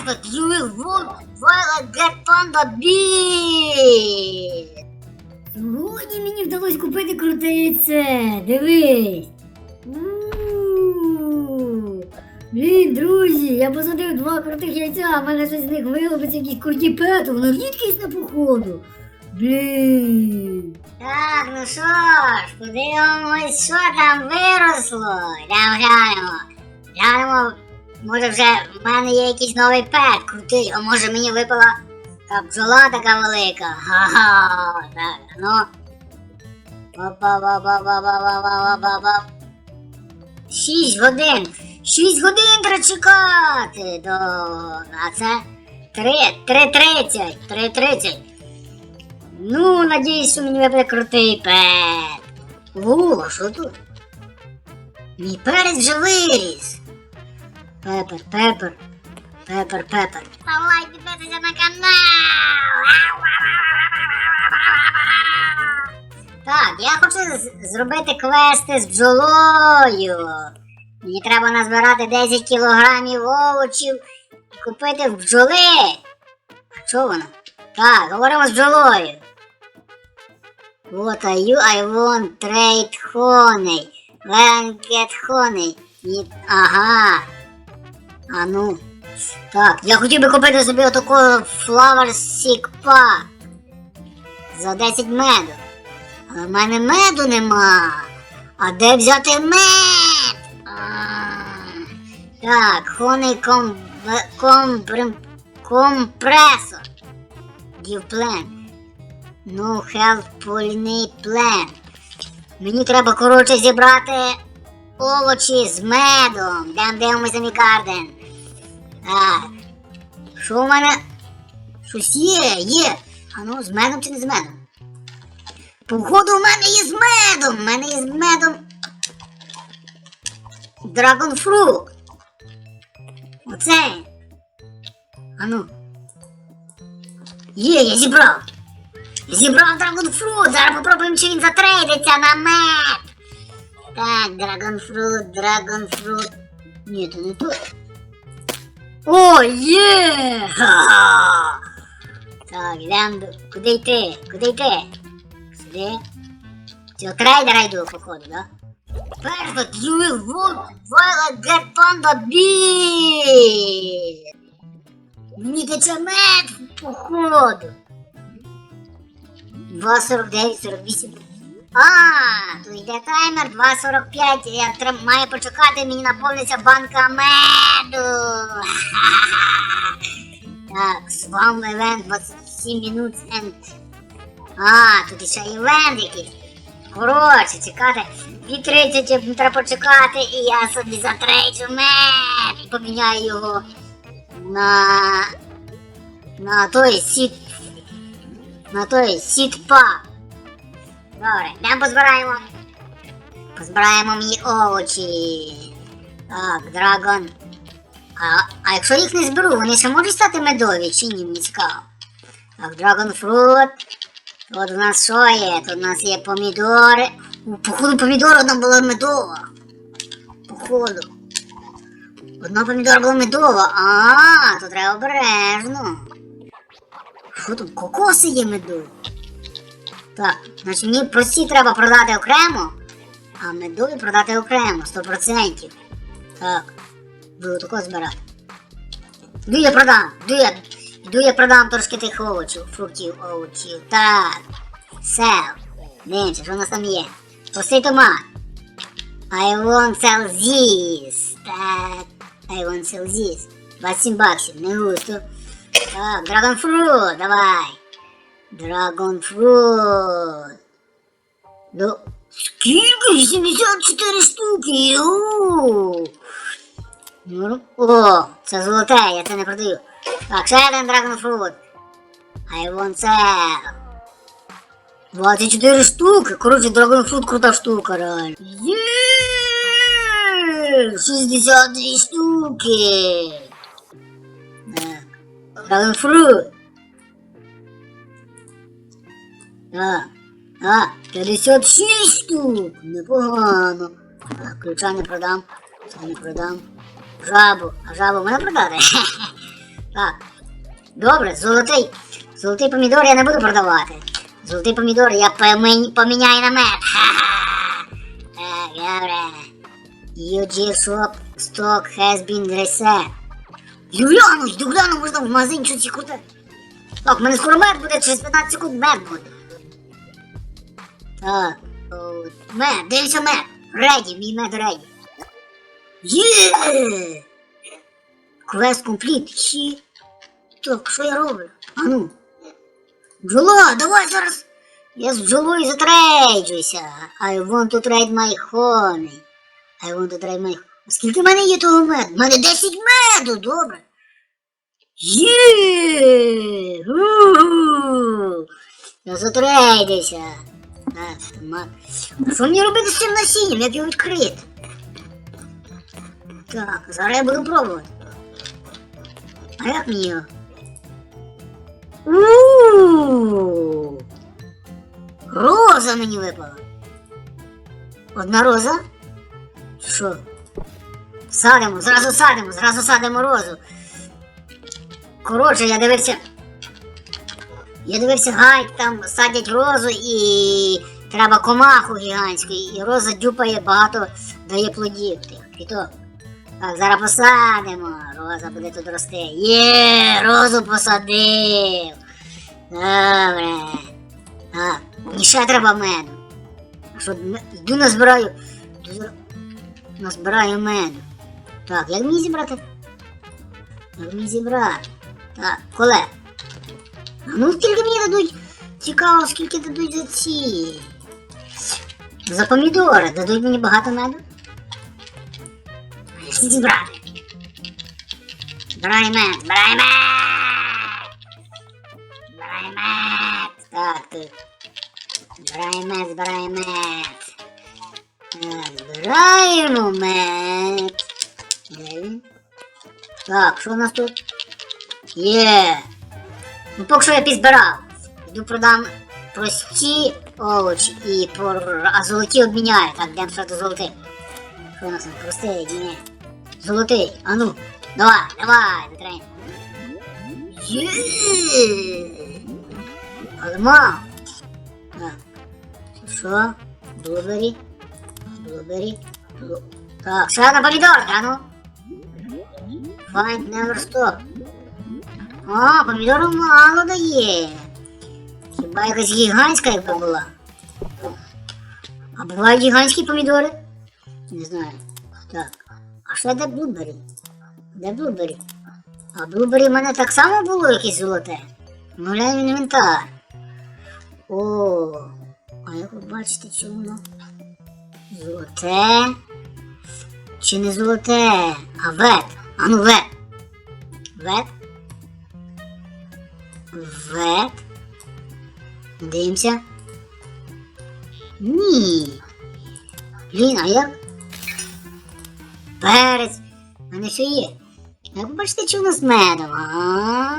You will walk while I get panda beer. Сьогодні мені вдалося купити круте яйце. Дивись. Блін, друзі, я посадив два крутих яйця, а в мене щось з них вилупиться якісь круті пету, воно рідкісне походу. Блін. Так, ну що ж, подивимось, що там виросло. Йдемо глянемо. Глянемо, Може вже в мене є якийсь новий пет крутий, а може мені випала та бджола така велика. Ха-ха. Так, ну. Ба-ба-ба-ба-ба-ба-ба-ба-ба-ба. Шість годин. Шість годин треба чекати. До... А це три, три тридцять. Три тридцять. Ну, надіюсь, що мені випаде крутий пет. а що тут? Мій перець вже виріс. Пепер, пепер, пепер, пепер. Давай підписуйся на канал. Так, я хочу зробити квести з бджолою. Мені треба назбирати 10 кілограмів овочів і купити в бджоли. Що вона? Так, говоримо з бджолою. What are you? I want trade honey. Get honey. Ага. А ну. Так, я хотів би купити собі отакого flower seek pack. За 10 меду. Але в мене меду нема. А де взяти мед? А, Так, honey com... com... компресор. Give plan. No help pollinate plant. Мені треба, коротше, зібрати овочі з медом. Дем дивимося мій гарден. Так. Що в мене? Щось є, є. А ну, з медом чи не з медом? Походу, в мене є з медом. В мене є з медом. Fruit. Оце. А ну. Є, я зібрав. Зібрав драгонфрут, зараз попробуємо, чи він затрейдиться на мед. Так, драгонфрут, драгонфрут. Ні, то не тут. О, є! Так, йдемо. Куди йти? Куди йти? Сюди. Цього трейдера йду, походу, да? Walk while I get panda beer. Мені тече мед, походу. 2.49, 48. А, тут йде таймер 2.45. Я трем, маю почекати, мені наповниться банка меду. Так, свам event 27 минут and... А, тут ще івент якийсь. Коротше, чекати. 2.30 треба почекати, і я собі затрейджу мед і поміняю його на... на той сіт на той сітпа. Добре, йдемо позбираємо. Позбираємо мені овочі. Так, драгон. А, а якщо їх не зберу, вони ще можуть стати медові чи ні, мені цікаво. Так, драгон фрут. Тут у нас що є? Тут у нас є помідори. У, походу помідор одна була медова. Походу. Одна помідора була медова. А, тут треба обережно. Що тут? Кокоси є меду. Так, значить мені прості треба продати окремо, а медові продати окремо, 100%. Так, тако збирати. Йду я продам, йду я, йду я продам трошки тих овочів, фруктів, овочів. Так. Sell. Дивимося, що у нас там є. Простий томат. I want sell this. Так. I want sell this. 27 баксів, не густо. Так, Dragon Fruit, давай. Dragon Fruit. Ну, скільки? 84 штуки. У. О, це золоте, я це не продаю. Так, ще один Dragon Fruit. I want sell. 24 штуки. Коротше, Dragon Fruit крута штука, реально. Є! 62 штуки. Так. Fruit. А, а, 56 штук. Непогано. Так, ключа. Це продам. Жабу. А жабу можна продати? Так. Добре, золотий. Золотий помідор я не буду продавати. Золотий помідор я помі- поміняю на мед. Так, добре. UG shop stock has been reset. Юляну, йду можна в магазин щось круте. Так, в мене скоро мед буде, через 15 секунд мед буде. Так, мед, дивися мед. Реді, мій мед реді. Є! Квест компліт. Хі. Так, що я роблю? А ну. Бджола, давай зараз. Я з бджолою затрейджуся. I want to trade my honey. I want to trade my... Скільки в мене є того меду? У мене 10 меду, добре. Є! Я затрейдився. Ма- Що мені робити з цим насінням? Як його відкрити? Так, зараз я буду пробувати. А як мені його? У-у-у! Роза мені випала. Одна роза? Що? Садимо, зразу садимо, зразу садимо розу. Коротше, я дивився. Я дивився гайд, там садять розу і треба комаху гігантську, і роза дюпає багато, дає плодів тих квіток. Так, зараз посадимо. Роза буде тут рости. Є, розу посадив. Добре. Так, мені ще треба меду. А що, йду назбираю. Назбираю меду. Так, як мені зібрати? Як мені зібрати? Так, коле. А ну скільки мені дадуть? Цікаво, скільки дадуть за ці. За помідори дадуть мені багато меду? Якщо зібрати. Мед! Збирай мед! Так, мед, збирай. Так, збираємо мед. Так, що у нас тут? Є. Ну, поки що я підзбирав. Йду продам прості овочі і пор... а золоті обміняю. Так, йдемо ще до золотих. Що у нас там? Простий, ні. Золотий. А ну, давай, давай. Але мав. Так. Що? Блубері. Блубері. Блу... Так, ще одна помідорка, а ну. Find never stop. А, помідору мало дає. Хіба якась гігантська якби була? А бувають гігантські помідори? Не знаю. Так. А що де блубері? Де блубері? А блубері в мене так само було якесь золоте. Ну глянь інвентар. О, а як ви бачите, чи воно? Золоте. Чи не золоте? А вет. А ну вет. Вет. Вет. Дивимося. Ні. Блін, а як? Перець. Мене все є. Як бачите, чи у нас медом, а?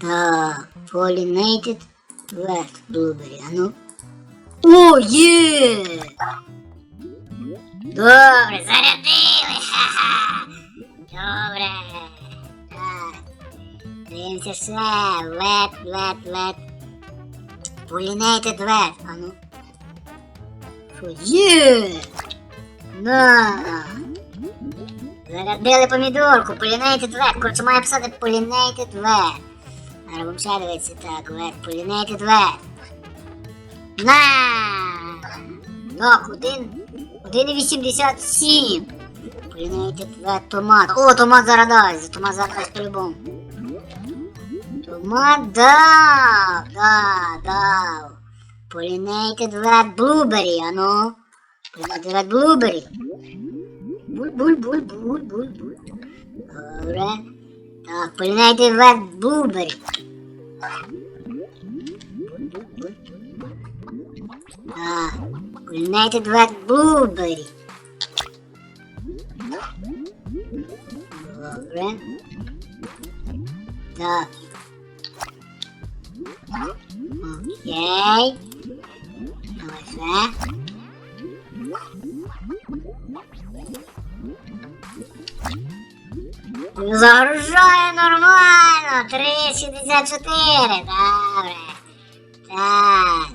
Так, pollinated wet blueberry, а ну. О, є! Добре, зарядили! Ха-ха! Добре. Так. Дивимося ще. Wet, wet, wet. Pollinated wet, а ну. Що є? На. Зарядили помідорку, pollinated wet. Коротше, має писати pollinated. Зараз будемо ще дивитися так, wet, pollinated wet. На! Так, один, 1,87. Pollinated wet томат. О, томат зараз дасть, томат зараз дасть по-любому. Томат дав, дав, дав. Pollinated wet blueberry, а ну. Pollinated wet blueberry. Буль, буль, буль, буль, буль, буль. Добре. Так, pollinated wet blueberry. Так, pollinated wet blueberry. Добре. Так. Окей. Давай ще. Загружає нормально. 3,64. Добре. Так.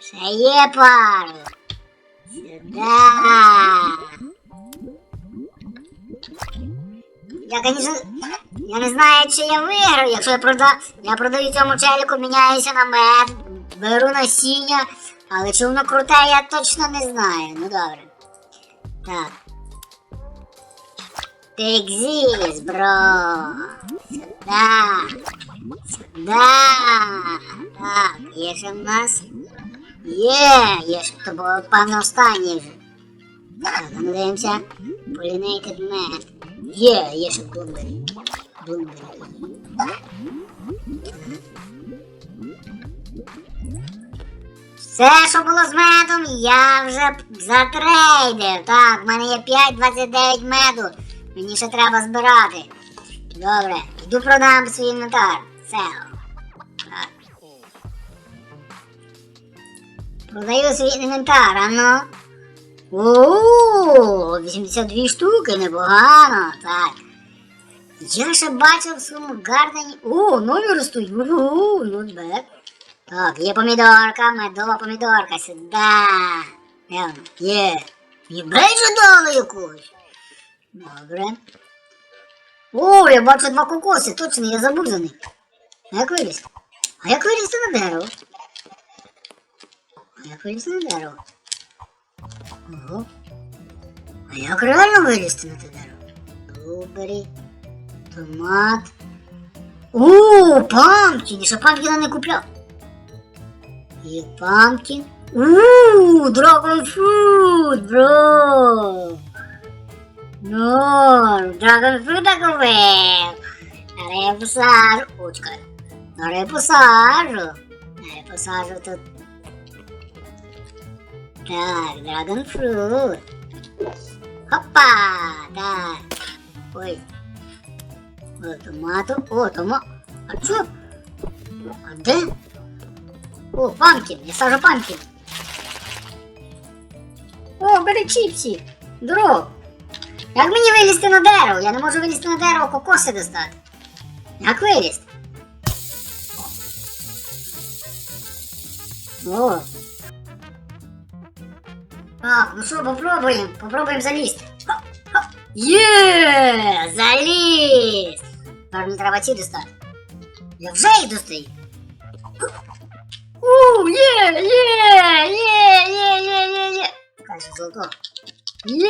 Ще є пару. Сюда. Я, конечно, я не знаю, чи я виграю, якщо я прода... я продаю цьому челіку, міняюся на мед, беру насіння, але чи воно круте, я точно не знаю. Ну добре. Так. This, бро. Сюда. Сюда. Так, є ще нас. Є, є ще, то було певно останнє вже. Так, ну дивимося. Pollinated med. Є, є ще. Все, що було з медом, я вже затрейдив. Так, в мене є 5,29 меду. Мені ще треба збирати. Добре, йду продам свій інвентар. Sell. Так. Продаю свій інвентар, а ну. О, 82 штуки, непогано. Так. Я ще бачив в своєму гардені. О, нові ростуть. Not bad. Так, є помідорка, медова помідорка. Де вона? Є. Мені бейджу дали якусь. Добре. О, я бачу два кокоси, точно, я забув за них. А як вилізти? А як вилізти на дерево? А як вилізти на дерево? Ого. А як реально вилізти на те дерево? Блубері, томат. О, пампкін! Я ще пампкіна не купляв. Є пампкін. Ууу, драгонфрут, бро. Ну, драгон фрута купив. Зараз я посажу. О, чекай. Зараз я посажу. Зараз я посажу тут так, драгон фрут. Хопа! Так. Ой. О, томату. О, тома. А чо? А де? О, пампкін. Я сажу пампкін. О, бери чіпсі. Здоров. Як мені вилізти на дерево? Я не можу вилізти на дерево, кокоси достати. Як вилізти? О, так, ну що, попробуємо, попробуємо залізти. Хоп, хоп. Є, заліз. Тепер мені треба ці достати. Я вже їх достаю. У, є, є, є, є, є, є, є. Каже, золото. Є,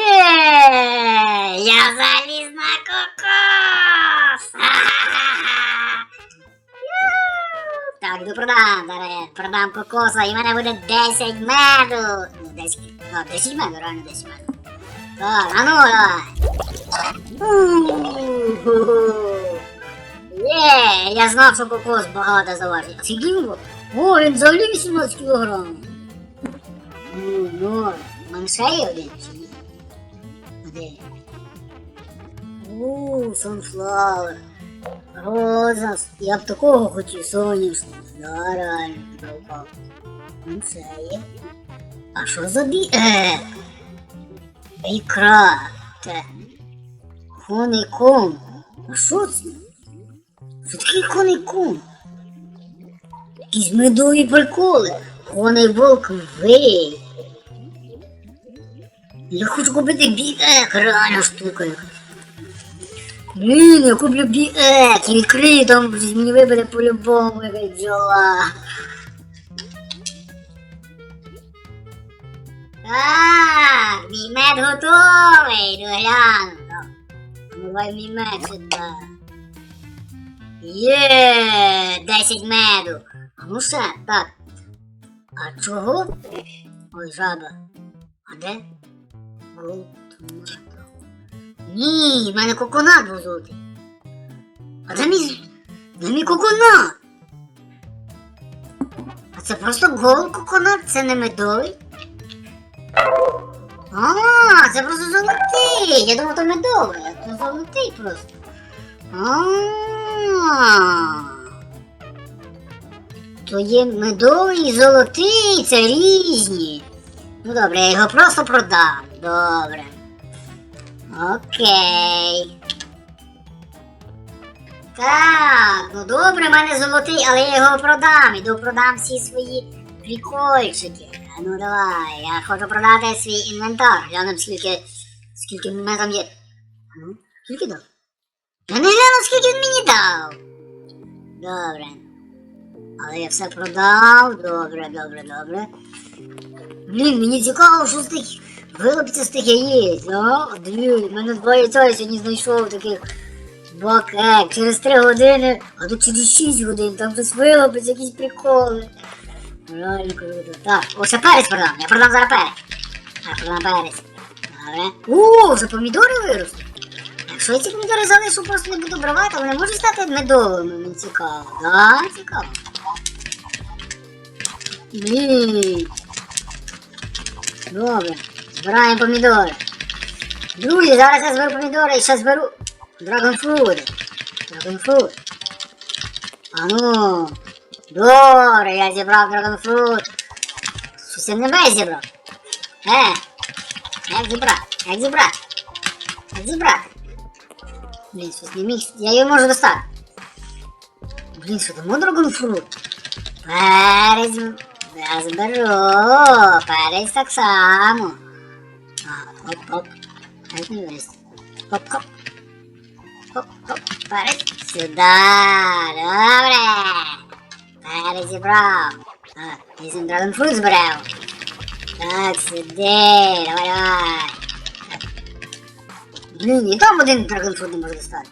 я заліз на кокос. Ха-ха-ха. Так, йду продам, зараз продам кокоса, і в мене буде 10 меду. Ну, 10, а, 10 меду, реально 10 меду. Так, а ну давай. Є, я знав, що кокос багато заважить. Скільки він? О, він взагалі 18 кілограм. Ну, ну, є один чи А У, sunflower. Роза, я б такого хотів соняшник. Да, реально. Ну це є. А що за бі... Е, ікра. Те. Коний ком. А що це? Що такий коний ком? Якісь медові приколи. Коний волк вий. Я хочу купити біек, реально штука якась. Блін, я куплю біек відкрию, там мені вибере по-любому якась бджола. Так, мій мед готовий, йду гляну. Ну, Давай мій мед сюди. Є, 10 меду. А ну ще, так. А чого? Ой, жаба. А де? Ні, в мене коконат був золотий. А де мій. Де мій коконат? А це просто гол коконат, це не медовий. А, це просто золотий. Я думав, то медовий, а то золотий просто. А. То є медовий і золотий, це різні. Ну добре, я його просто продам. Добре. Окей. Так, ну добре, в мене золотий, але я його продам. Іду продам всі свої прикольчики. А ну давай, я хочу продати свій інвентар. Глянемо скільки. Скільки в мене там є. Ну, скільки дав? Я не гляну, скільки він мені дав. Добре. Але я все продав. Добре, добре, добре. Блін, мені цікаво, що з тих вилупиться з тих яєць. А? Дві, мене два яйця я сьогодні знайшов таких. Бакек, через 3 години, а тут через 6 годин, там щось вилупиться, якісь приколи. Реально круто. Так, о, ще перець продам, я продам зараз перець. Так, продам перець. Добре. О, вже помідори виросли. Якщо я ці помідори залишу, просто не буду бравати, вони можуть стати медовими, мені цікаво. Так, цікаво. Блін. Добре, збираємо помідори. Друзі, зараз я зберу помідори і ще зберу драгонфрут. Драгонфрут. А ну. Добре, я зібрав драгонфрут. Щось я не весь зібрав. Е, як зібрати? Як зібрати? Як зібрати? Блін, щось не міг. Я її можу достати. Блін, що там драгонфрут? Перець. Я зберу. Перець так само. А, оп, оп. Як не весь. Оп, оп. Оп, оп, перець. Сюда. Добре. Перець зібрав. Так, візьмем драгонфрут зберемо. Так, сюди. Давай, давай. Блін, і там один драгонфрут не може достати.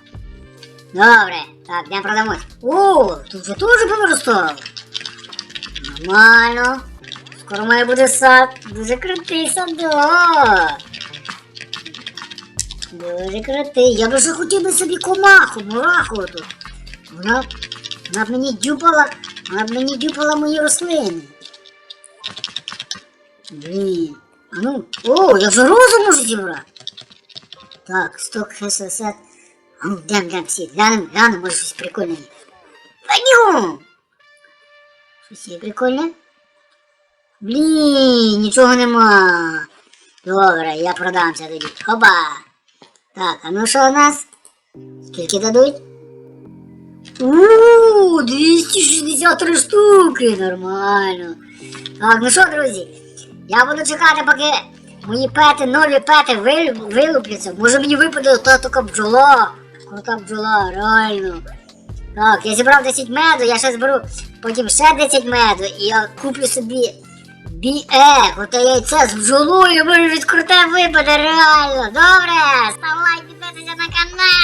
Добре. Так, де продамось. О, тут вже теж повиростало. Нормально. Скоро має буде сад. Дуже крутий садок. Дуже крутий. Я б вже хотів би собі комаху, мураху тут. Вона, вона б мені дюпала, вона б мені дюпала мої рослини. Блін. А ну, о, я вже розу можу зібрати. Так, сток хесесет. А ну, йдем, йдем всі, глянемо, глянемо, може щось прикольне. є. Щось є прикольне? Блін, нічого нема. Добре, я продамся тоді. Хоба. Так, а ну що у нас? Скільки дадуть? Ууу, 263 штуки, нормально. Так, ну що, друзі, я буду чекати, поки мої пети, нові пети вил- вилупляться. Може мені випаде та така бджола. Крута бджола, реально. Так, я зібрав 10 меду, я ще зберу потім ще 10 меду, і я куплю собі Біек, оте яйце з бджолою, може від круте випаде реально. Добре, став лайк, підписуйся на канал.